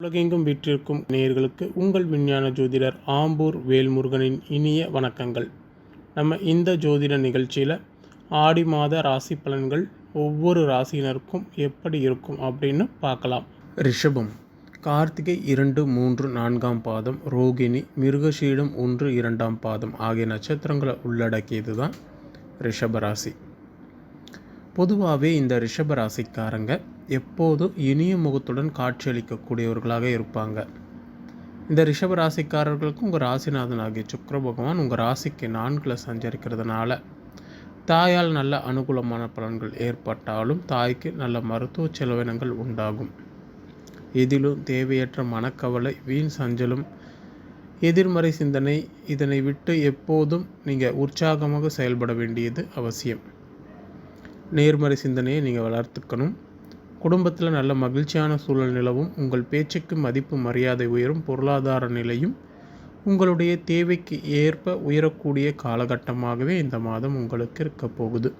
உலகெங்கும் விற்றிருக்கும் நேயர்களுக்கு உங்கள் விஞ்ஞான ஜோதிடர் ஆம்பூர் வேல்முருகனின் இனிய வணக்கங்கள். நம்ம இந்த ஜோதிட நிகழ்ச்சியில் ஆடி மாத ராசி பலன்கள் ஒவ்வொரு ராசியினருக்கும் எப்படி இருக்கும் அப்படின்னு பார்க்கலாம். ரிஷபம் கார்த்திகை இரண்டு மூன்று நான்காம் பாதம் ரோகிணி மிருகஷீடம் ஒன்று இரண்டாம் பாதம் ஆகிய நட்சத்திரங்களை உள்ளடக்கியது தான் ரிஷபராசி பொதுவாகவே இந்த ரிஷபராசிக்காரங்க எப்போதும் இனிய முகத்துடன் காட்சியளிக்கக்கூடியவர்களாக இருப்பாங்க. இந்த ரிஷப ராசிக்காரர்களுக்கும் உங்கள் ராசிநாதன் ஆகிய சுக்கர பகவான் உங்கள் ராசிக்கு நான்கில் சஞ்சரிக்கிறதுனால தாயால் நல்ல அனுகூலமான பலன்கள் ஏற்பட்டாலும் தாய்க்கு நல்ல மருத்துவ செலவினங்கள் உண்டாகும். இதிலும் தேவையற்ற மனக்கவலை வீண் சஞ்சலம் எதிர்மறை சிந்தனை இதனை விட்டு எப்போதும் நீங்கள் உற்சாகமாக செயல்பட வேண்டியது அவசியம். நேர்மறை சிந்தனையை நீங்கள் வளர்த்துக்கணும். குடும்பத்தில் நல்ல மகிழ்ச்சியான சூழல் நிலவும் உங்கள் பேச்சுக்கு மதிப்பு மரியாதை உயரும் பொருளாதார நிலையும் உங்களுடைய தேவைக்கு ஏற்ப உயரக்கூடிய காலகட்டமாகவே இந்த மாதம் உங்களுக்கு இருக்க போகுது.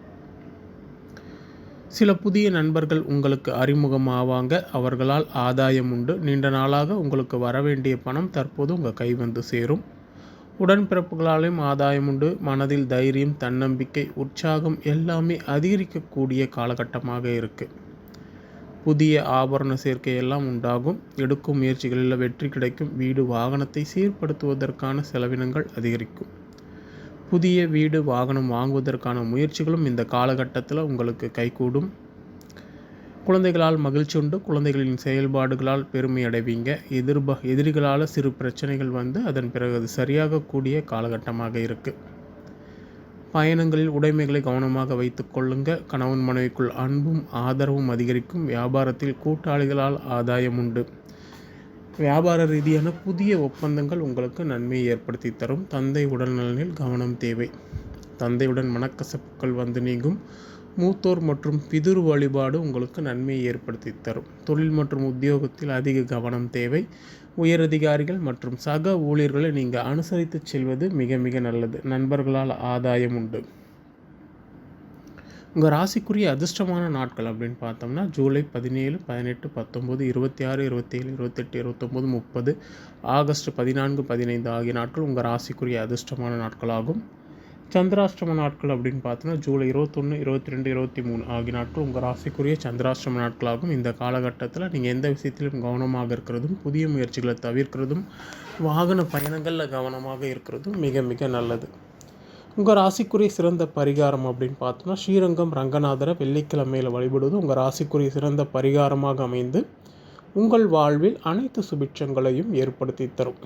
சில புதிய நண்பர்கள் உங்களுக்கு அறிமுகமாவாங்க அவர்களால் ஆதாயம் உண்டு. நீண்ட நாளாக உங்களுக்கு வர வேண்டிய பணம் தற்போது உங்கள் கை வந்து சேரும். உடன்பிறப்புகளாலும் ஆதாயம் உண்டு. மனதில் தைரியம் தன்னம்பிக்கை உற்சாகம் எல்லாமே அதிகரிக்கக்கூடிய காலகட்டமாக இருக்குது புதிய ஆபரண சேர்க்கை எல்லாம் உண்டாகும். எடுக்கும் முயற்சிகளில் வெற்றி கிடைக்கும். வீடு வாகனத்தை சீர்படுத்துவதற்கான செலவினங்கள் அதிகரிக்கும். புதிய வீடு வாகனம் வாங்குவதற்கான முயற்சிகளும் இந்த காலகட்டத்தில் உங்களுக்கு கைகூடும். குழந்தைகளால் மகிழ்ச்சி உண்டு. குழந்தைகளின் செயல்பாடுகளால் பெருமை அடைவீங்க. எதிர்ப எதிரிகளால் சிறு பிரச்சனைகள் வந்து அதன் பிறகு அது சரியாகக்கூடிய காலகட்டமாக இருக்குது பயணங்களில் உடைமைகளை கவனமாக வைத்து கொள்ளுங்கள் கணவன் மனைவிக்குள் அன்பும் ஆதரவும் அதிகரிக்கும். வியாபாரத்தில் கூட்டாளிகளால் ஆதாயம் உண்டு. வியாபார ரீதியான புதிய ஒப்பந்தங்கள் உங்களுக்கு நன்மையை ஏற்படுத்தி தரும். தந்தை உடல்நலனில் கவனம் தேவை. தந்தையுடன் மனக்கசப்புகள் வந்து நீங்கும். மூத்தோர் மற்றும் பிதுர் வழிபாடு உங்களுக்கு நன்மையை ஏற்படுத்தி தரும். தொழில் மற்றும் உத்தியோகத்தில் அதிக கவனம் தேவை. உயரதிகாரிகள் மற்றும் சக ஊழியர்களை நீங்கள் அனுசரித்து செல்வது மிக மிக நல்லது. நண்பர்களால் ஆதாயம் உண்டு. உங்கள் ராசிக்குரிய அதிர்ஷ்டமான நாட்கள் அப்படின்னு பார்த்தோம்னா ஜூலை பதினேழு பதினெட்டு பத்தொம்போது இருபத்தி ஆறு இருபத்தேழு இருபத்தெட்டு இருபத்தொம்போது முப்பது ஆகஸ்ட் பதினான்கு பதினைந்து ஆகிய நாட்கள் உங்கள் ராசிக்குரிய அதிர்ஷ்டமான நாட்களாகும். சந்திராஷ்டம நாட்கள் அப்படின்னு பார்த்தோன்னா ஜூலை இருபத்தொன்று இருபத்தி ரெண்டு இருபத்தி மூணு ஆகிய நாட்கள் உங்கள் ராசிக்குரிய சந்திராஷ்டம நாட்களாகும். இந்த காலகட்டத்தில் நீங்கள் எந்த விஷயத்திலும் கவனமாக இருக்கிறதும் புதிய முயற்சிகளை தவிர்க்கிறதும் வாகன பயணங்களில் கவனமாக இருக்கிறதும் மிக மிக நல்லது. உங்கள் ராசிக்குரிய சிறந்த பரிகாரம் அப்படின்னு பார்த்தோன்னா ஸ்ரீரங்கம் ரங்கநாதரை வெள்ளிக்கிழமையில் வழிபடுவது உங்கள் ராசிக்குரிய சிறந்த பரிகாரமாக அமைந்து உங்கள் வாழ்வில் அனைத்து சுபிட்சங்களையும் ஏற்படுத்தி தரும்.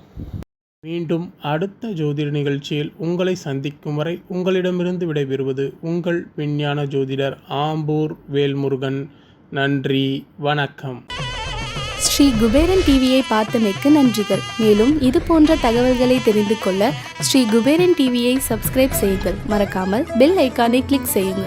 மீண்டும் அடுத்த ஜோதிட நிகழ்ச்சியில் உங்களை சந்திக்கும் வரை உங்களிடமிருந்து விடைபெறுவது உங்கள் விஞ்ஞான ஜோதிடர் ஆம்பூர் வேல்முருகன். நன்றி வணக்கம். ஸ்ரீ குபேரன் டிவியை பார்த்தமைக்கு நன்றிகள். மேலும் இது போன்ற தகவல்களை தெரிந்து கொள்ள ஸ்ரீ குபேரன் டிவியை சப்ஸ்கிரைப் செய்யுங்கள். மறக்காமல் பெல் ஐக்கானை கிளிக் செய்யுங்கள்.